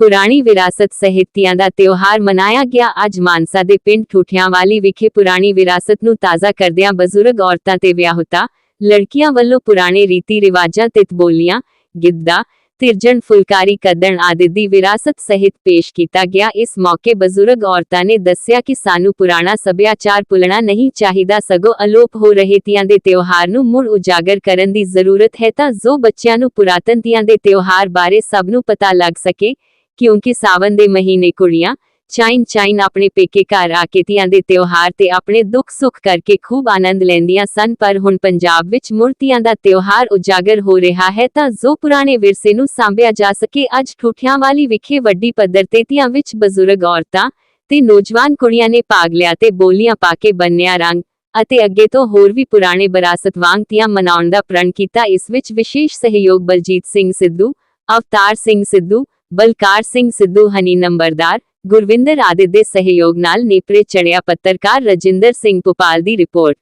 ਪੁਰਾਣੀ ਵਿਰਾਸਤ ਸਹਿਤੀਆਂ ਦਾ ਤਿਉਹਾਰ ਮਨਾਇਆ ਗਿਆ। ਅੱਜ ਮਾਨਸਾ ਦੇ ਪਿੰਡ ਠੂਠਿਆਂਵਾਲੀ ਵਿਖੇ ਪੁਰਾਣੀ ਵਿਰਾਸਤ ਨੂੰ ਤਾਜ਼ਾ ਕਰਦਿਆਂ ਬਜ਼ੁਰਗ ਔਰਤਾਂ ਤੇ ਵਿਆਹੁਤਾ ਲੜਕੀਆਂ ਵੱਲੋਂ ਪੁਰਾਣੇ ਰੀਤੀ ਰਿਵਾਜਾਂ ਤੇ ਬੋਲੀਆਂ, ਗਿੱਧਾ, ਤਿਰਜਣ, ਫੁਲਕਾਰੀ ਕੱਢਣ ਆਦਿ ਦੀ ਵਿਰਾਸਤ ਸਹਿਤ ਪੇਸ਼ ਕੀਤਾ ਗਿਆ। ਇਸ ਮੌਕੇ ਬਜ਼ੁਰਗ ਔਰਤਾਂ ਨੇ ਦੱਸਿਆ ਕਿ ਸਾਨੂੰ ਪੁਰਾਣਾ ਸੱਭਿਆਚਾਰ ਭੁੱਲਣਾ ਨਹੀਂ ਚਾਹੀਦਾ, ਸਗੋਂ ਅਲੋਪ ਹੋ ਰਹੇ ਤੀਆਂ ਦੇ ਤਿਉਹਾਰ ਨੂੰ ਮੁੜ ਉਜਾਗਰ ਕਰਨ ਦੀ ਜ਼ਰੂਰਤ ਹੈ ਤਾਂ ਜੋ ਬੱਚਿਆਂ ਨੂੰ ਪੁਰਾਤਨ ਤੀਆਂ ਦੇ ਤਿਉਹਾਰ ਬਾਰੇ ਸਭ ਨੂੰ ਪਤਾ ਲੱਗ ਸਕੇ। ਕਿਉਂਕਿ ਸਾਵਨ ਦੇ ਮਹੀਨੇ ਕੁੜੀਆਂ ਚਾਈਨ ਚਾਈਨ ਆਪਣੇ ਪੇਕੇ ਘਰ ਆ ਕੇ ਤੀਆਂ ਦੇ ਤਿਉਹਾਰ ਤੇ ਆਪਣੇ ਦੁੱਖ ਸੁੱਖ ਕਰਕੇ ਖੂਬ ਆਨੰਦ ਲੈਂਦੀਆਂ ਸਨ, ਪਰ ਹੁਣ ਪੰਜਾਬ ਵਿੱਚ ਮੂਰਤੀਆਂ ਦਾ ਤਿਉਹਾਰ ਉਜਾਗਰ ਹੋ ਰਿਹਾ ਹੈ ਤਾਂ ਜੋ ਪੁਰਾਣੇ ਵਿਰਸੇ ਨੂੰ ਸਾਂਭਿਆ ਜਾ ਸਕੇ। ਅੱਜ ਠੂਠਿਆਂ ਵਾਲੀ ਵਿਖੇ ਵੱਡੀ ਪੱਧਰ ਤੇ ਤੀਆਂ ਵਿੱਚ ਬਜ਼ੁਰਗ ਔਰਤਾਂ ਤੇ ਨੌਜਵਾਨ ਕੁੜੀਆਂ ਨੇ ਭਾਗ ਲਿਆ ਤੇ ਬੋਲੀਆਂ ਪਾ ਕੇ ਬੰਨਿਆ ਰੰਗ ਅਤੇ ਅੱਗੇ ਤੋਂ ਹੋਰ ਵੀ ਪੁਰਾਣੇ ਵਿਰਾਸਤ ਵਾਂਗ ਤੀਆਂ ਮਨਾਉਣ ਦਾ ਪ੍ਰਣ ਕੀਤਾ। ਇਸ ਵਿੱਚ ਵਿਸ਼ੇਸ਼ ਸਹਿਯੋਗ ਬਲਜੀਤ ਸਿੰਘ ਸਿੱਧੂ, ਅਵਤਾਰ ਸਿੰਘ ਸਿੱਧੂ ਬਲਕਾਰ ਸਿੰਘ ਸਿੱਧੂ ਹਨੀ ਨੰਬਰਦਾਰ, ਗੁਰਵਿੰਦਰ ਆਦਿ ਦੇ ਸਹਿਯੋਗ ਨਾਲ ਨੇਪਰੇ ਚੜਿਆ ਪੱਤਰਕਾਰ ਰਜਿੰਦਰ ਸਿੰਘ ਭੋਪਾਲ ਦੀ ਰਿਪੋਰਟ।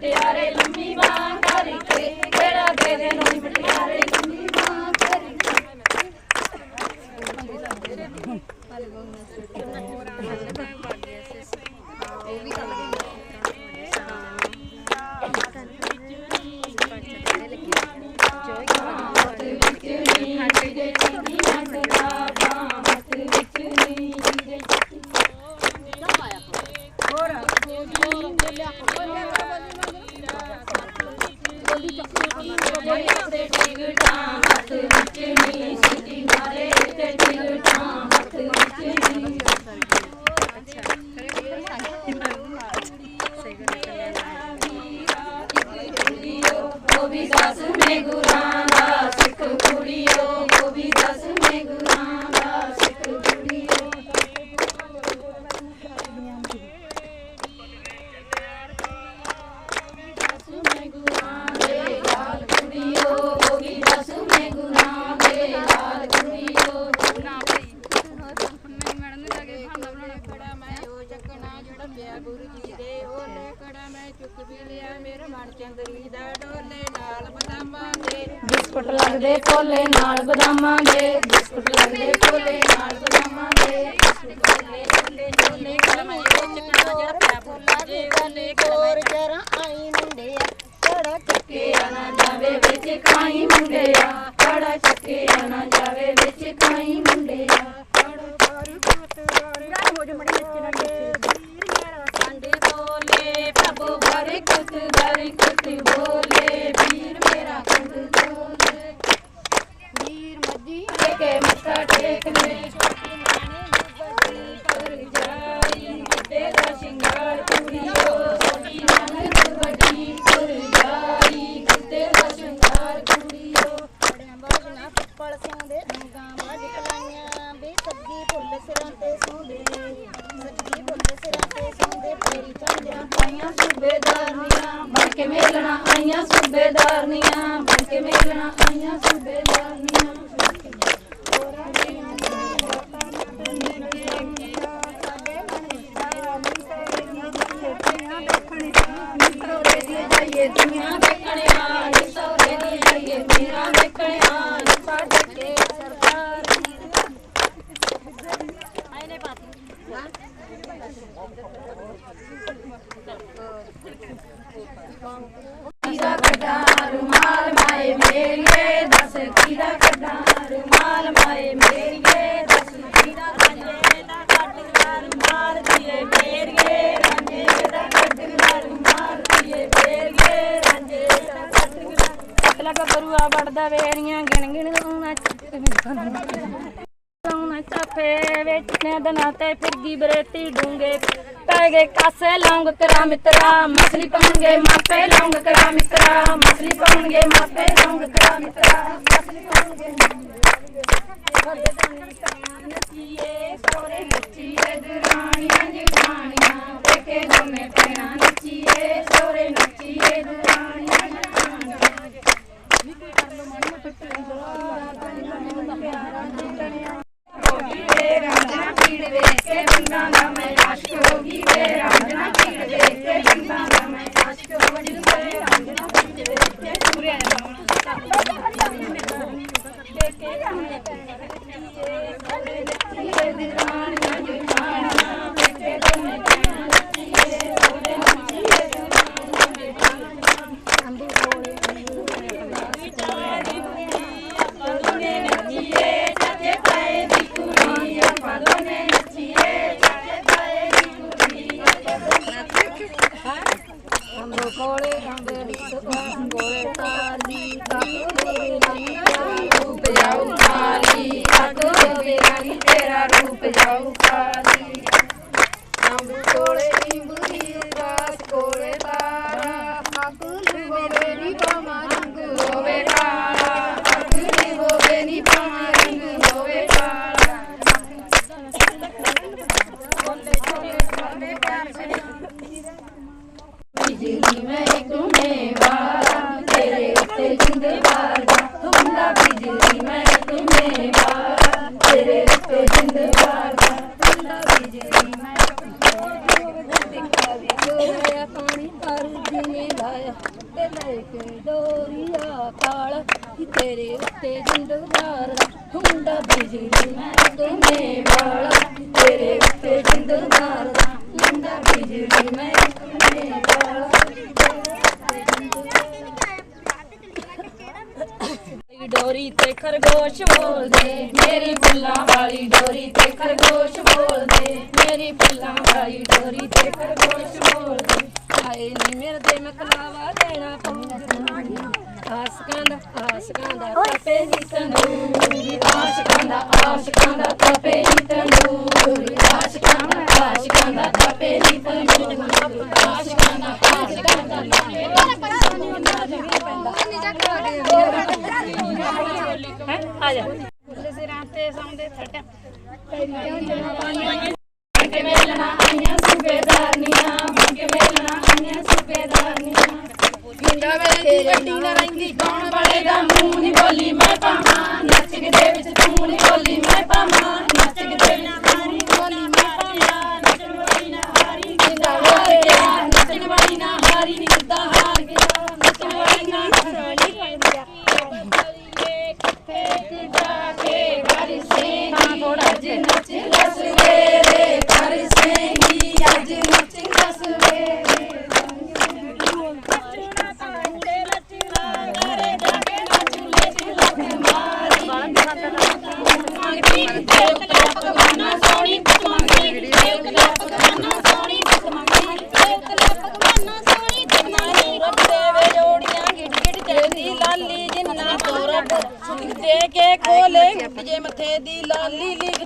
ਪਟਿਆਰੇ ਲੰਮੀ जया से टिकटा मत रचनी ਲੱਗਦੇ ਕੋਲੇ ਨਾਲ ਬਦਾਮਾਂ ਦੇ ਬਿਸਕੁਟ ਲੱਗਦੇ ਕੋਲੇ ਨਾਲ ਬਦਾਮਾਂ ਦੇ ਓਲੇ ਓਲੇ ਓਲੇ ਕੜਾ ਮੈਂ ਚੁੱਕਣਾ ਜਰਾ ਪਿਆ ਫੁੱਲਾ ਦੇ ਓਲੇ ਕੋਰ ਜਰਾ ਆਈ ਮੁੰਡਿਆ ਕੜਾ ਚੱਕਿਆ ਨਾ ਜਾਵੇ ਵਿੱਚ ਕਾਈ ਮੁੰਡਿਆ ਕੜਾ ਚੱਕਿਆ ਨਾ ਮੱਥਾ ਟੇਕਨੇ ਛੋਟੀ ਮਾਣੇ ਬੱਜੀ ਪਰ ਜਾਈ ਤੇਰਾ ਸ਼ਿੰਗਾਰ ਕੁੜੀਓ ਛੋਟੀ ਨਾਨਕ ਵੱਡੀ ਪਰ ਜਾਈ ਤੇਰਾ ਸ਼ਿੰਗਾਰ ਕੁੜੀਓ ਬੜੀਆਂ ਬਾਗਣਾ ਪੱਪਲ ਸੌਂਦੇ ਰੰਗਾਂ ਵੱਢ ਕਲਾਈਆਂ ਵੀ ਸੱਗੀ ਫੁੱਲ ਸਿਰਾਂ ਤੇ ਸੌਂਦੇ ਸੱਗੀ ਫੁੱਲ ਸਿਰਾਂ ਤੇ ਸੌਂਦੇ ਤੇਰੀ ਚਾਂਦਿਆਂ ਪਾਈਆਂ ਸੂਬੇਦਾਰਨੀਆਂ ਬਣ ਕੇ ਮੇਲਣਾ ਆਈਆਂ ਸੂਬੇਦਾਰਨੀਆਂ, ਬਣ ਕੇ ਮੇਲਣਾ ਆਈਆਂ ਸੂਬੇਦਾਰਨੀਆਂ। ਦੁਨੀਆ ਕੱਢ ਵੜਦਾ ਵੇਰੀਆਂ ਗਿਣ ਗਿਣ ਗਾਉਣਾ ਲਾਉਣਾ ਚਾਪੇ ਵਿੱਚ ਨੇ ਦਿਨਾਂ ਤੇ ਫਿਰਗੀ ਬਰੇਤੀ ਡੂੰਗੇ ਪੈ ਗਏ ਕਾਸੇ ਲੌਂਗ ਕਰਾ ਮਿੱਤਰਾ ਮਛਲੀ ਪਾਉਣਗੇ ਮਾਪੇ ਲੌਂਗ ਕਰਾ ਮਿੱਤਰਾ, ਮਸਲੀ ਪਾਉਣਗੇ ਮਾਪੇ ਲੌਂਗ ਕਰਾ ਮਿੱਤਰਾ, ਮਸਲੀ ਪਾਉਣਗੇ ਬਿਜਲੀ ਮੈਂ ਤੁਮੇ ਵਾਰਾ ਤੇਰੇ ਉੱਤੇ ਜਿੰਦਵਾਰ ਦਾ ਹੁੰਦਾ ਬਿਜਲੀ ਮੈਂ ਤੁਮੇ ਵਾਰਾ ਤੇਰੇ ਉੱਤੇ ਜਿੰਦਵਾਰ ਦਾ ਹੁੰਦਾ ਬਿਜਲੀ ਮੈਂ ਹੋਇਆ ਪਾਣੀ ਪਰ ਦਿਨੇ ਲਾਇਆ ਤੇ ਲੈ ਕੇ ਡੋਰੀਆ ਕਾਲ ਤੇਰੇ ਉੱਤੇ ਜਿੰਦਵਾਰ ਹੁੰਦਾ ਬਿਜਲੀ ਮੈਂ ਤੁਮੇ ਵਾਲਾ ਤੇਰੇ ਉੱਤੇ ਜਿੰਦਵਾਰ ਦਾ ਬਿਜਲੀ ਮੈਂ ਤੁਮੇ ਵਾਲਾ ਡੋਰੀ ਤੇ ਖਰਗੋਸ਼ ਬੋਲਦੇ, ਮੇਰੀ ਫੁੱਲਾਂ ਵਾਲੀ ਡੋਰੀ ਤੇ ਖਰਗੋਸ਼ ਬੋਲਦੇ, ਮੇਰੀ ਫੁੱਲਾਂ ਵਾਲੀ ਡੋਰੀ ਤੇ ਖਰਗੋਸ਼ ਬੋਲਦੇ। ਆਏ ਨੀ ਮੇਰੇ ਦੇ ਮਕਲਾਵਾ ਦੇਣਾ ਪਊਗਾ। ਆਸਕਾਂ ਦਾ ਆਸਕਾਂ ਦਾ ਤਪੇ ਨੀ ਤੰਦੂਰੀ, ਆਸ਼ਕਾਂ ਦਾ ਆਸ਼ਕਾਂ ਦਾ ਤਪੇ ਨੀ ਤੰਦੂਰੀ, ਆਸ਼ਕਾਂ ਦਾ ਆਸ਼ਕਾਂ ਦਾ ਤਪੇ ਨੀ ਤੰਦੂਰੀ, ਆਸ਼ਕਾਂ ਦਾ ਆਸ਼ਕਾਂ ਦਾ ਆ ਜਾ। ਸਿਰਾਂ ਤੇ ਸੌਂਦੇ ਜਿੰਦਾ ਵੇਲੇ ਗੱਡੀ ਨਾ ਰਹਿੰਦੀ। ਕੌਣ ਬੜੇਗਾ ਮੂੰਹ ਨਹੀਂ ਬੋਲੀ ਮੈਂ ਪਾਵਾਂ ਨੱਚ ਕੇ ਦੇ ਵਿੱਚ ਤੂੰ ਨਹੀਂ ਬੋਲੀ ਮੈਂ ਪਾਵਾਂ ਨੱਚ ਕੇ ਦੇ ਵਿੱਚ ਮੱਥੇ ਦੀ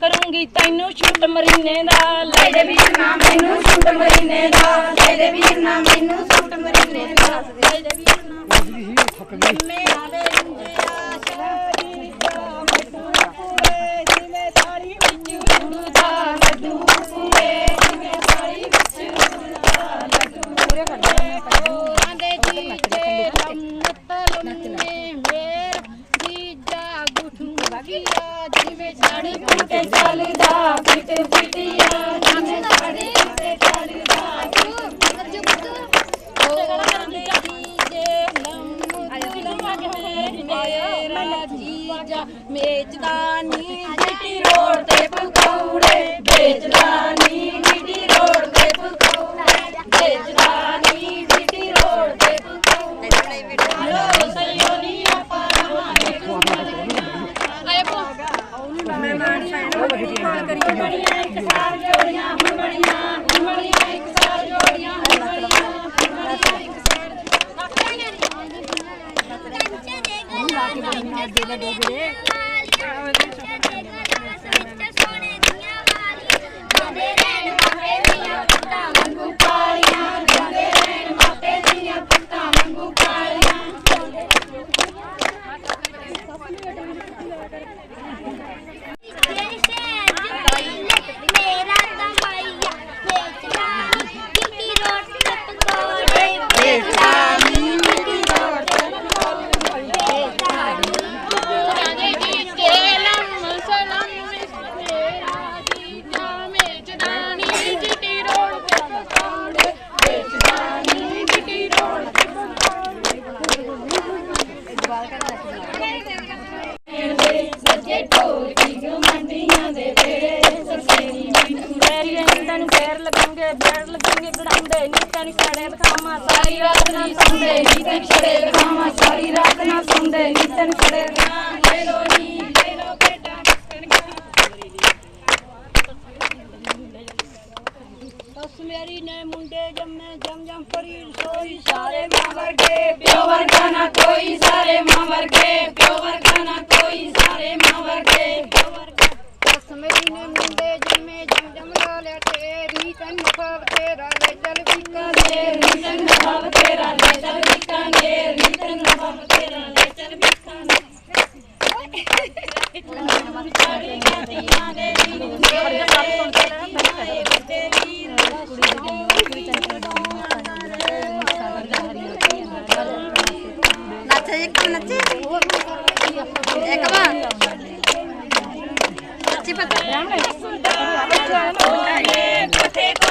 ਕਰੂੰਗੀ ਤੈਨੂੰ ਛੁੱਟ ਮਰੀਨੇ ਦਾ ਲੈ ਦੇ ਵੀਰ ਨਾ ਮੈਨੂੰ ਛੁੱਟ ਮਰੀਨੇ ਦਾ ਲੈ ਦੇ ਵੀਰ ਨਾ ਮੈਨੂੰ ਛੁੱਟ ਮਰੀਨੇ ਦਾ ਲੈ ਦੇ ਵੀਰ ਨਾ ਮੇਰਾ ਵੇ ਰੰਜਿਆ ਸ਼ਾਦੀ ਦਾ ਮੇਚਦਾ ਨੀ ਮਿੱਟੀ ਰੋਡ ਤੇ ਪਕੌੜੇ ਵੇਚਦਾ ਨੀ ਮਿੱਟੀ ਰੋਡ ਤੇ ਪਕੌੜੇ ਵੇਚਦਾ ਨੀ ਮਿੱਟੀ ਰੋਡ ਤੇ ਪਕੌੜੇ ਲੋ ਸਈਓ ਨੀ ਆਪਾਂ ਆਏ ਬੋ ਮੈਂ ਮਾਨ ਸਾਈਨ ਕਰੀ ਬੜੀਆਂ ਇੱਕ ਸਾਰ ਮੇਰਾ crazy. ਨੱਚੀ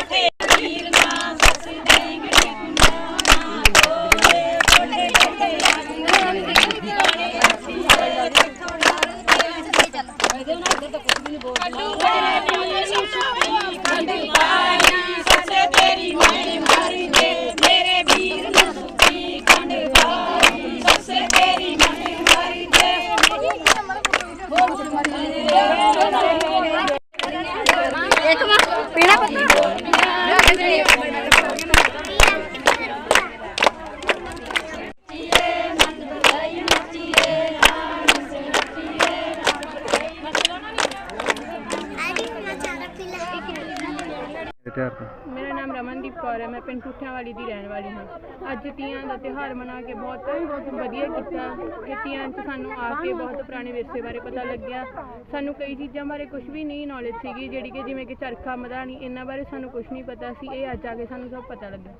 ਤਿਆਰ ਤੋਂ? ਮੇਰਾ ਨਾਮ ਰਮਨਦੀਪ ਕੌਰ ਹੈ ਮੈਂ ਪਿੰਡ ਠੂਠਿਆਂ ਵਾਲੀ ਦੀ ਰਹਿਣ ਵਾਲੀ ਹਾਂ। ਅੱਜ ਤੀਆਂ ਦਾ ਤਿਉਹਾਰ ਮਨਾ ਕੇ ਬਹੁਤ ਵਧੀਆ ਕੀਤਾ ਕਿ ਤੀਆਂ 'ਚ ਸਾਨੂੰ ਆ ਕੇ ਬਹੁਤ ਪੁਰਾਣੇ ਵਿਰਸੇ ਬਾਰੇ ਪਤਾ ਲੱਗਿਆ। ਸਾਨੂੰ ਕਈ ਚੀਜ਼ਾਂ ਬਾਰੇ ਕੁਝ ਵੀ ਨਹੀਂ ਨੌਲੇਜ ਸੀਗੀ ਜਿਹੜੀ ਕਿ ਜਿਵੇਂ ਕਿ ਚਰਖਾ ਮਧਾਣੀ ਇਹਨਾਂ ਬਾਰੇ ਸਾਨੂੰ ਕੁਝ ਨਹੀਂ ਪਤਾ ਸੀ। ਇਹ ਅੱਜ ਆ ਕੇ ਸਾਨੂੰ ਸਭ ਪਤਾ ਲੱਗਾ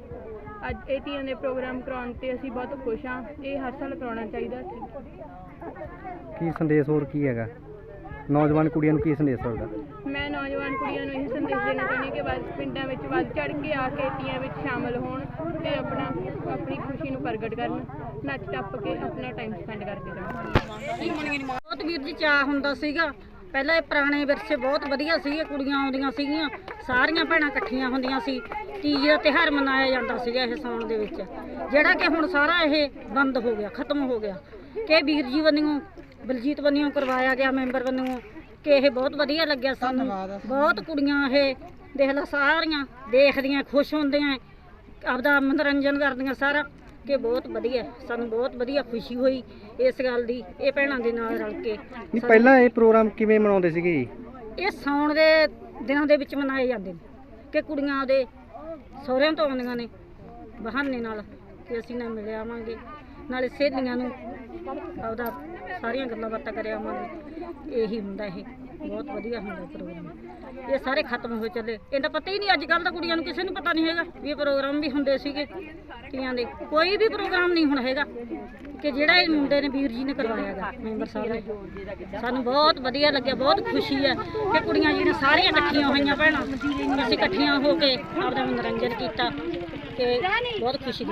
ਅੱਜ ਇਹ ਤੀਆਂ ਦੇ ਪ੍ਰੋਗਰਾਮ ਕਰਾਉਣ ਤੇ ਅਸੀਂ ਬਹੁਤ ਖੁਸ਼ ਹਾਂ। ਇਹ ਹਰ ਸਾਲ ਕਰਾਉਣਾ ਚਾਹੀਦਾ। ਸੀ ਕੀ ਸੰਦੇਸ਼ ਹੋਰ ਕੀ ਹੈਗਾ? ਨੌਜਵਾਨ ਕੁੜੀਆਂ ਨੂੰ ਕੀ ਸੰਦੇਸ਼ ਹੋਊਗਾ ਮੈਂ ਨੌਜਵਾਨ ਕੁੜੀਆਂ ਨੂੰ ਇਹ ਸੰਦੇਸ਼ ਦੇਣਾ ਚਾਹੁੰਦੀ ਕਿ ਵੱਧ ਪਿੰਡਾਂ ਵਿੱਚ ਵੱਧ ਚੜ ਕੇ ਆ ਕੇ ਤੀਆਂ ਵਿੱਚ ਸ਼ਾਮਲ ਹੋਣ ਤੇ ਆਪਣਾ ਆਪਣੀ ਖੁਸ਼ੀ ਨੂੰ ਪ੍ਰਗਟ ਕਰਨ ਨੱਚ ਟੱਪ ਕੇ ਆਪਣਾ ਟਾਈਮ ਸਪੈਂਡ ਕਰਕੇ ਜਾਣ ਬਹੁਤ ਵੀਰ ਜੀ ਚਾਹ ਹੁੰਦਾ ਸੀਗਾ। ਪਹਿਲਾਂ ਇਹ ਪੁਰਾਣੇ ਵਿਰਸੇ ਬਹੁਤ ਵਧੀਆ ਸੀਗੇ ਕੁੜੀਆਂ ਆਉਂਦੀਆਂ ਸੀਗੀਆਂ ਸਾਰੀਆਂ ਭੈਣਾਂ ਇਕੱਠੀਆਂ ਹੁੰਦੀਆਂ ਸੀ। ਤੀਜ ਦਾ ਤਿਉਹਾਰ ਮਨਾਇਆ ਜਾਂਦਾ ਸੀਗਾ ਇਹ ਸਾਉਣ ਦੇ ਵਿੱਚ। ਜਿਹੜਾ ਕਿ ਹੁਣ ਸਾਰਾ ਇਹ ਬੰਦ ਹੋ ਗਿਆ ਖਤਮ ਹੋ ਗਿਆ। ਕਿ ਵੀਰ ਜੀ ਵੱਲੋਂ ਬਲਜੀਤ ਵੱਲੋਂ ਕਰਵਾਇਆ ਗਿਆ ਮੈਂਬਰ ਵੱਲੋਂ ਕਿ ਇਹ ਬਹੁਤ ਵਧੀਆ ਲੱਗਿਆ ਸਾਨੂੰ। ਬਹੁਤ ਕੁੜੀਆਂ ਇਹ ਦੇਖ ਲਾ ਸਾਰੀਆਂ ਦੇਖਦੀਆਂ ਖੁਸ਼ ਹੁੰਦੀਆਂ ਆਪਦਾ ਮਨੋਰੰਜਨ ਕਰਦੀਆਂ ਸਾਰਾ ਕਿ ਬਹੁਤ ਵਧੀਆ। ਸਾਨੂੰ ਬਹੁਤ ਵਧੀਆ ਖੁਸ਼ੀ ਹੋਈ ਇਸ ਗੱਲ ਦੀ ਇਹ ਭੈਣਾਂ ਦੇ ਨਾਲ ਰਲ ਕੇ। ਨਹੀਂ ਪਹਿਲਾਂ ਇਹ ਪ੍ਰੋਗਰਾਮ ਕਿਵੇਂ ਮਨਾਉਂਦੇ ਸੀਗੇ ਜੀ? ਇਹ ਸਾਉਣ ਦੇ ਦਿਨਾਂ ਦੇ ਵਿੱਚ ਮਨਾਏ ਜਾਂਦੇ ਨੇ ਕਿ ਕੁੜੀਆਂ ਦੇ ਸਹੁਰਿਆਂ ਤੋਂ ਆਉਂਦੀਆਂ ਨੇ ਬਹਾਨੇ ਨਾਲ ਕਿ ਅਸੀਂ ਨਾ ਮਿਲ ਆਵਾਂਗੇ ਨਾਲੇ ਸਹੇਲੀਆਂ ਨੂੰ ਆਪਦਾ ਸਾਰੀਆਂ ਗੱਲਾਂ ਬਾਤਾਂ ਕਰ ਆਵਾਂਗੇ ਇਹੀ ਹੁੰਦਾ ਇਹ। ਬਹੁਤ ਵਧੀਆ ਹੁੰਦਾ ਪ੍ਰੋਗਰਾਮ। ਇਹ ਸਾਰੇ ਖਤਮ ਹੋ ਚੱਲੇ। ਇਹਦਾ ਪਤਾ ਹੀ ਨਹੀਂ ਅੱਜ ਕੱਲ੍ਹ ਤਾਂ ਕੁੜੀਆਂ ਨੂੰ ਕਿਸੇ ਨੂੰ ਪਤਾ ਨਹੀਂ ਹੈਗਾ ਵੀ ਇਹ ਪ੍ਰੋਗਰਾਮ ਵੀ ਹੁੰਦੇ ਸੀਗੇ ਤੀਆਂ ਦੇ। ਕੋਈ ਵੀ ਪ੍ਰੋਗਰਾਮ ਨਹੀਂ ਹੁਣ ਹੈਗਾ ਕਿ ਜਿਹੜਾ ਇਹ ਮੁੰਡੇ ਨੇ ਵੀਰ ਜੀ ਨੇ ਕਰਵਾਇਆ ਹੈਗਾ ਮੈਂਬਰ ਸਾਹਿਬ ਨੇ। ਸਾਨੂੰ ਬਹੁਤ ਵਧੀਆ ਲੱਗਿਆ, ਬਹੁਤ ਖੁਸ਼ੀ ਹੈ ਕਿ ਕੁੜੀਆਂ ਜਿਹੜੀਆਂ ਸਾਰੀਆਂ ਇਕੱਠੀਆਂ ਹੋਈਆਂ ਭੈਣਾਂ, ਅਸੀਂ ਇਕੱਠੀਆਂ ਹੋ ਕੇ ਆਪਦਾ ਮਨੋਰੰਜਨ ਕੀਤਾ ਕਿ ਬਹੁਤ ਖੁਸ਼ੀ ਦੀ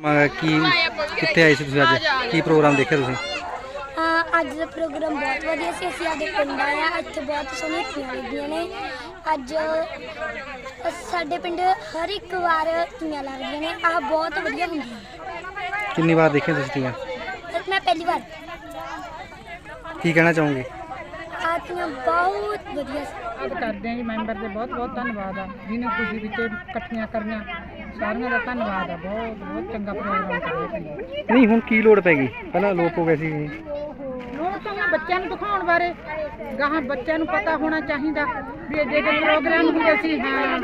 ਮੈਂ ਕੀ ਕਿੱਥੇ ਆਏ ਸੀ ਤੁਸੀਂ ਅੱਜ? ਕੀ ਪ੍ਰੋਗਰਾਮ ਦੇਖਿਆ ਤੁਸੀਂ? ਹਾਂ ਅੱਜ ਦਾ ਪ੍ਰੋਗਰਾਮ ਬਹੁਤ ਵਧੀਆ ਸੀ। ਅਸੀਂ ਆਦੇ ਪਿੰਡ ਆਏ ਆ ਇੱਥੇ ਬਹੁਤ ਸੋਹਣੀਆਂ ਤੀਆਂ ਲੱਗਦੀਆਂ ਨੇ। ਅੱਜ ਸਾਡੇ ਪਿੰਡ ਹਰ ਇੱਕ ਵਾਰ ਤੀਆਂ ਲੱਗਦੀਆਂ ਨੇ। ਆਹ ਬਹੁਤ ਵਧੀਆ ਹੁੰਦੀਆਂ ਕਿੰਨੀ ਵਾਰ ਦੇਖਿਆ ਤੁਸੀਂ ਤੀਆਂ ਨੇ ਮੈਂ ਪਹਿਲੀ ਵਾਰ। ਕੀ ਕਹਿਣਾ ਚਾਹੋਗੇ? ਆਹ ਤੀਆਂ ਬਹੁਤ ਵਧੀਆ ਸੀ। ਧੰਨਵਾਦ ਕਰਦੇ ਹਾਂ ਜੀ ਮੈਂਬਰ ਦੇ ਬਹੁਤ ਬਹੁਤ ਧੰਨਵਾਦ ਆ। ਜਿਹਨੇ ਖੁਸ਼ੀ ਵਿੱਚ ਇਕੱਠੀਆਂ ਕਰੀਆਂ। ਸਾਰਿਆਂ ਦਾ ਧੰਨਵਾਦ ਆ ਬਹੁਤ ਬਹੁਤ ਚੰਗਾ ਪ੍ਰੋਗਰਾਮ ਕਰਿਆ ਤੁਸੀਂ ਨਹੀਂ ਹੁਣ ਕੀ ਲੋੜ ਪੈ ਗਈ? ਪਹਿਲਾਂ ਲੋਕ ਹੋ ਗਏ ਸੀ। ਲੋਕ ਤਾਂ ਹੁਣ ਬੱਚਿਆਂ ਨੂੰ ਦਿਖਾਉਣ ਬਾਰੇ ਗਾਹਾਂ ਬੱਚਿਆਂ ਨੂੰ ਪਤਾ ਹੋਣਾ ਚਾਹੀਦਾ ਵੀ ਇਹ ਜਿਹੜੇ ਪ੍ਰੋਗਰਾਮ ਹੁੰਦੇ ਸੀ ਹਾਂ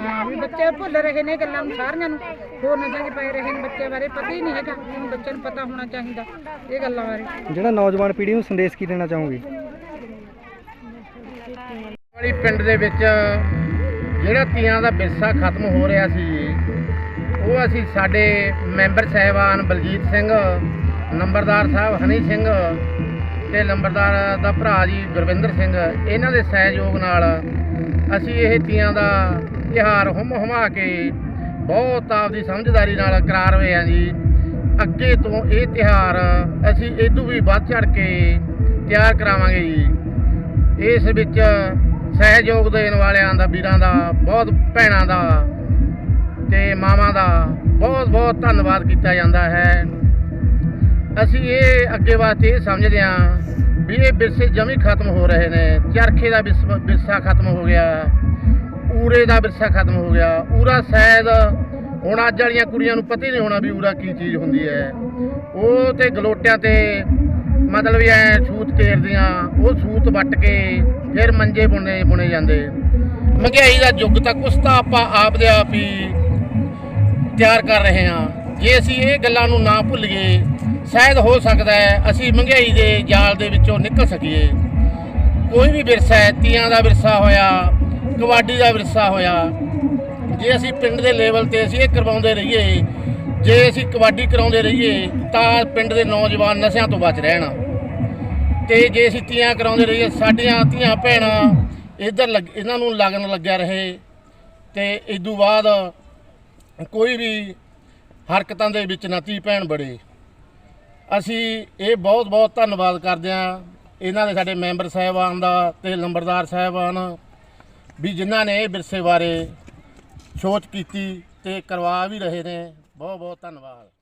ਹਾਂ ਵੀ ਬੱਚੇ ਭੁੱਲ ਰਹੇ ਨੇ ਗੱਲਾਂ ਨੂੰ ਸਾਰੀਆਂ ਨੂੰ ਹੋਰ ਨਜ਼ਾਂ 'ਚ ਪਏ ਰਹੇ ਨੇ ਬੱਚੇ ਬਾਰੇ ਪਤਾ ਹੀ ਨਹੀਂ ਹੈਗਾ ਹੁਣ ਬੱਚਿਆਂ ਨੂੰ ਪਤਾ ਹੋਣਾ ਚਾਹੀਦਾ ਇਹ ਗੱਲਾਂ ਬਾਰੇ। ਜਿਹੜਾ ਨੌਜਵਾਨ ਪੀੜ੍ਹੀ ਨੂੰ ਸੰਦੇਸ਼ ਕੀ ਦੇਣਾ ਚਾਹੋਗੇ? ਵਾਲੀ ਪਿੰਡ ਦੇ ਵਿੱਚ ਜਿਹੜਾ ਤੀਆਂ ਦਾ ਵਿਰਸਾ ਖਤਮ ਹੋ ਰਿਹਾ ਸੀ ਉਹ ਅਸੀਂ ਸਾਡੇ ਮੈਂਬਰ ਸਹਿਬਾਨ ਬਲਜੀਤ ਸਿੰਘ, ਨੰਬਰਦਾਰ ਸਾਹਿਬ ਹਨੀ ਸਿੰਘ ਤੇ ਨੰਬਰਦਾਰ ਦਾ ਭਰਾ ਜੀ ਗੁਰਵਿੰਦਰ ਸਿੰਘ, ਇਹਨਾਂ ਦੇ ਸਹਿਯੋਗ ਨਾਲ ਅਸੀਂ ਇਹ ਤੀਆਂ ਦਾ ਤਿਉਹਾਰ ਹੁਮ ਹੁਮਾ ਕੇ ਬਹੁਤ ਆਪਦੀ ਸਮਝਦਾਰੀ ਨਾਲ ਕਰਾਰ ਰਹੇ ਹਾਂ ਜੀ। ਅੱਗੇ ਤੋਂ ਇਹ ਤਿਉਹਾਰ ਅਸੀਂ ਇਦੋਂ ਵੀ ਵੱਧ ਚੜ ਕੇ ਤਿਆਰ ਕਰਾਵਾਂਗੇ ਜੀ। ਇਸ ਵਿੱਚ ਸਹਿਯੋਗ ਦੇਣ ਵਾਲਿਆਂ ਦਾ, ਵੀਰਾਂ ਦਾ, ਬਹੁਤ ਭੈਣਾਂ ਦਾ ਤੇ ਮਾਵਾਂ ਦਾ ਬਹੁਤ ਬਹੁਤ ਧੰਨਵਾਦ ਕੀਤਾ ਜਾਂਦਾ ਹੈ। ਅਸੀਂ ਇਹ ਅੱਗੇ ਵਾਸਤੇ ਇਹ ਸਮਝਦੇ ਹਾਂ ਵੀ ਇਹ ਵਿਰਸੇ ਜਮੀ ਖਤਮ ਹੋ ਰਹੇ ਨੇ। ਚਰਖੇ ਦਾ ਵਿਰਸ- ਵਿਰਸਾ ਖਤਮ ਹੋ ਗਿਆ, ਊਰੇ ਦਾ ਵਿਰਸਾ ਖਤਮ ਹੋ ਗਿਆ। ਊਰਾ ਸ਼ਾਇਦ ਹੁਣ ਅੱਜ ਵਾਲੀਆਂ ਕੁੜੀਆਂ ਨੂੰ ਪਤਾ ਹੀ ਨਹੀਂ ਹੋਣਾ ਵੀ ਊਰਾ ਕੀ ਚੀਜ਼ ਹੁੰਦੀ ਹੈ। ਉਹ ਤੇ ਗਲੋਟਿਆਂ ਤੇ ਮਤਲਬ ਐ ਸੂਤ ਤੇਰਦੀਆਂ, ਉਹ ਸੂਤ ਵੱਟ ਕੇ ਫਿਰ ਮੰਜੇ ਬੁਣੇ ਬੁਣੇ ਜਾਂਦੇ। ਮਹਿੰਗਾਈ ਦਾ ਯੁੱਗ ਤਾਂ ਕੁਛ ਤਾਂ ਆਪਾਂ ਆਪ ਦੇ ਆਪ ਹੀ ਤਿਆਰ ਕਰ ਰਹੇ ਹਾਂ। ਜੇ ਅਸੀਂ ਇਹ ਗੱਲਾਂ ਨੂੰ ਨਾ ਭੁੱਲੀਏ, ਸ਼ਾਇਦ ਹੋ ਸਕਦਾ ਹੈ ਅਸੀਂ ਮਹਿੰਗਾਈ ਦੇ ਜਾਲ ਦੇ ਵਿੱਚੋਂ ਨਿਕਲ ਸਕੀਏ। ਕੋਈ ਵੀ ਵਿਰਸਾ ਹੈ, ਤੀਆਂ ਦਾ ਵਿਰਸਾ ਹੋਇਆ, ਕਬੱਡੀ ਦਾ ਵਿਰਸਾ ਹੋਇਆ, ਜੇ ਅਸੀਂ ਪਿੰਡ ਦੇ ਲੈਵਲ ਤੇ ਅਸੀਂ ਇਹ ਕਰਵਾਉਂਦੇ ਰਹੀਏ, ਜੇ ਅਸੀਂ ਕਬੱਡੀ ਕਰਾਉਂਦੇ ਰਹੀਏ, ਤਾਂ ਪਿੰਡ ਦੇ ਨੌਜਵਾਨ ਨਸ਼ਿਆਂ ਤੋਂ ਬਚ ਰਹਿਣ। ਤੇ ਜੇ ਅਸੀਂ ਤੀਆਂ ਕਰਾਉਂਦੇ ਰਹੀਏ, ਸਾਡੀਆਂ ਧੀਆਂ ਭੈਣਾਂ ਇਧਰ ਇਹਨਾਂ ਨੂੰ ਲਗਨ ਲੱਗਿਆ ਰਹੇ। ਤੇ ਇਦੋਂ ਬਾਅਦ ਕੋਈ ਵੀ ਹਰਕਤਾਂ ਦੇ ਵਿੱਚ ਨਾ ਧੀ ਭੈਣ ਬੜੇ। ਅਸੀਂ ਇਹ ਬਹੁਤ ਬਹੁਤ ਧੰਨਵਾਦ ਕਰਦੇ ਹਾਂ ਇਹਨਾਂ ਦੇ ਸਾਡੇ ਮੈਂਬਰ ਸਾਹਿਬਾਨ ਦਾ ਤੇ ਲੰਬਰਦਾਰ ਸਾਹਿਬਾਨ ਵੀ ਜਿਨ੍ਹਾਂ ਨੇ ਇਹ ਵਿਰਸੇ ਬਾਰੇ ਸੋਚ ਕੀਤੀ ਤੇ ਕਰਵਾ ਵੀ ਰਹੇ ਨੇ। ਬਹੁਤ ਬਹੁਤ ਧੰਨਵਾਦ।